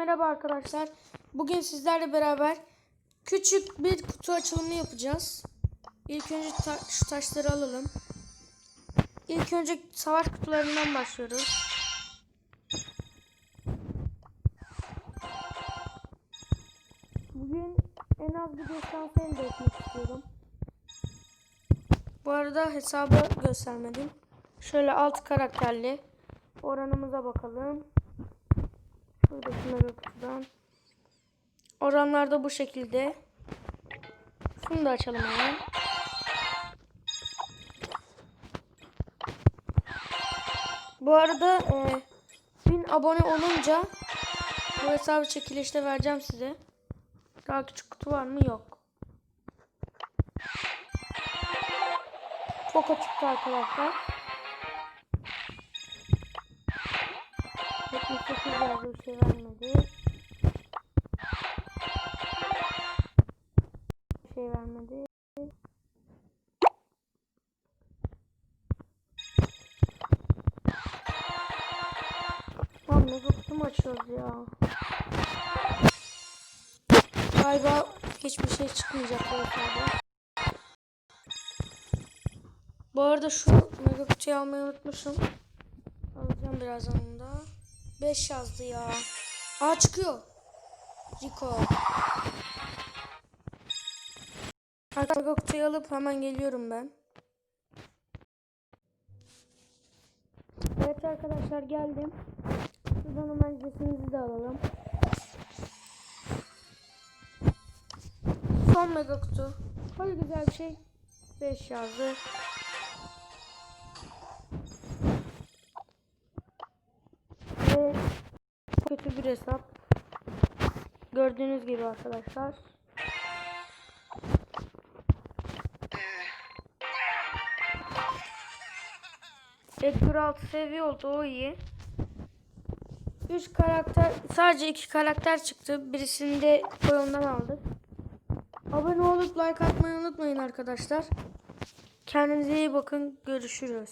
merhaba arkadaşlar. Bugün sizlerle beraber küçük bir kutu açılımı yapacağız. İlk önce ta- şu taşları alalım. İlk önce savaş kutularından başlıyoruz. Bugün en az bir destansı elde etmek istiyorum. Bu arada hesabı göstermedim. Şöyle alt karakterli. Oranımıza bakalım. Kutudan. Oranlar da bu şekilde. Şunu da açalım hemen. Bu arada e, 1000 abone olunca bu hesabı çekilişte vereceğim size. Daha küçük kutu var mı? Yok. Çok açıktı arkadaşlar. 78 yazdı bir şey vermedi. Bir şey vermedi. Lan ne kutu açıyoruz ya. Galiba hiçbir şey çıkmayacak bu hesabda. Bu arada şu mega kutuyu almayı unutmuşum. Alacağım birazdan onu. 5 yazdı ya. Aa çıkıyor. Rico. Mega kutuyu alıp hemen geliyorum ben. Evet arkadaşlar geldim. Şuradan hemen jesimizi de alalım. Son mega kutu. Hadi güzel bir şey. 5 yazdı. Kötü bir hesap. Gördüğünüz gibi arkadaşlar. Edgar 6 seviye oldu o iyi. 3 karakter sadece 2 karakter çıktı. Birisini de koyundan aldık. Abone olup like atmayı unutmayın arkadaşlar. Kendinize iyi bakın. Görüşürüz.